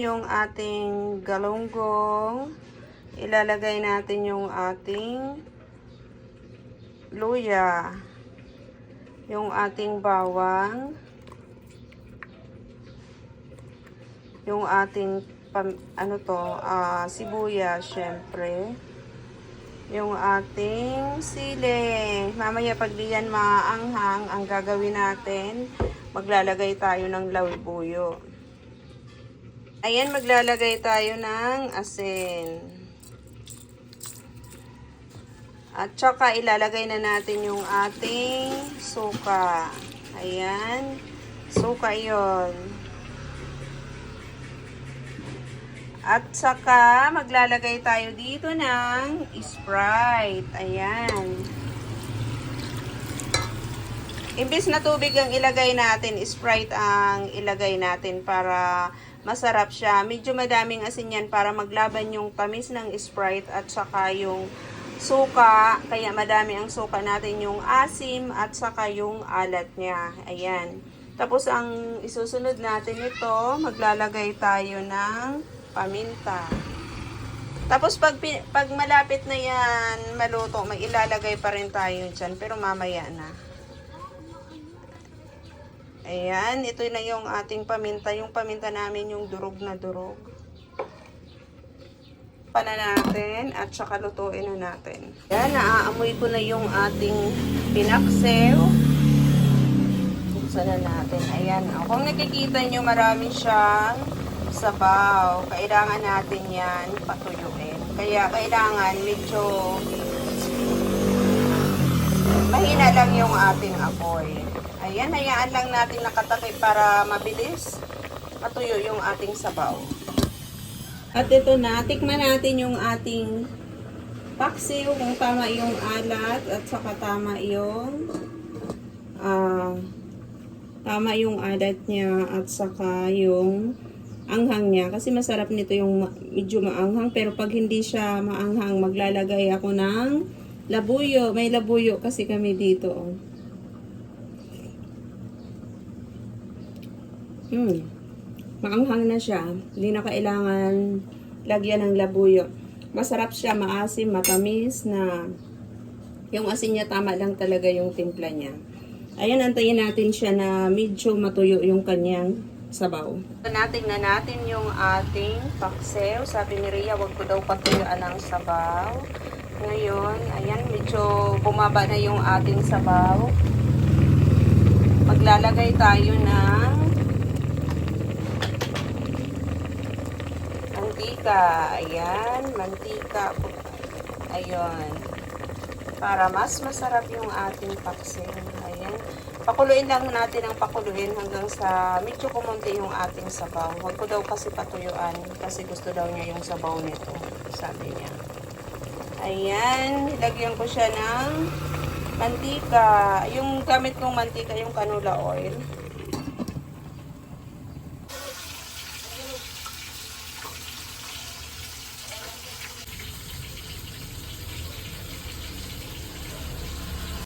Yung ating galunggong. Ilalagay natin yung ating luya. Yung ating bawang. Yung ating pam, ano to, ah, sibuyas, syempre. Yung ating sili. Mamaya pag di yan maanghang, ang gagawin natin, maglalagay tayo ng lawibuyo. Ayan, maglalagay tayo ng asin. At saka ilalagay na natin yung ating suka. Ayan. Suka yon. At saka maglalagay tayo dito ng Sprite. Ayan. Imbis na tubig ang ilagay natin, Sprite ang ilagay natin para masarap siya. Medyo madaming asin yan para maglaban yung tamis ng Sprite at saka yung suka. Kaya madami ang suka natin yung asim at saka yung alat niya. Ayan. Tapos ang isusunod natin ito, maglalagay tayo ng paminta. Tapos pag, pag malapit na yan maluto, may ilalagay pa rin tayo dyan. Pero mamaya na. Ayan, ito na yung ating paminta. Yung paminta namin yung durog na durog. Pa na natin at saka lutuin na natin. Ayan, naaamoy ko na yung ating pinaksew. Buksan na natin. Ayan, oh. kung nakikita nyo marami siyang sabaw. Kailangan natin yan patuyuin. Kaya kailangan medyo mahina lang yung ating apoy. Ayan, hayaan lang natin nakatakip para mabilis matuyo yung ating sabaw. At ito na, tikman natin yung ating paksiw kung tama yung alat at saka tama yung ah tama yung alat niya at saka yung anghang niya. Kasi masarap nito yung medyo maanghang. Pero pag hindi siya maanghang, maglalagay ako ng labuyo. May labuyo kasi kami dito. Oh. Hmm. Maanghang na siya. Hindi na kailangan lagyan ng labuyo. Masarap siya, maasim, matamis na yung asin niya tama lang talaga yung timpla niya. Ayan, antayin natin siya na medyo matuyo yung kanyang sabaw. Natin na natin yung ating paksew. Sabi ni Rhea, wag ko daw patuyuan ang sabaw. Ngayon, ayan, medyo bumaba na yung ating sabaw. Maglalagay tayo ng mantika. Ayan, mantika. Ayun. Para mas masarap yung ating paksin. Ayan. Pakuluin lang natin ang pakuluin hanggang sa medyo kumunti yung ating sabaw. Huwag ko daw kasi patuyuan kasi gusto daw niya yung sabaw nito. Sabi niya. Ayan. Ilagyan ko siya ng mantika. Yung gamit kong mantika, yung canola oil.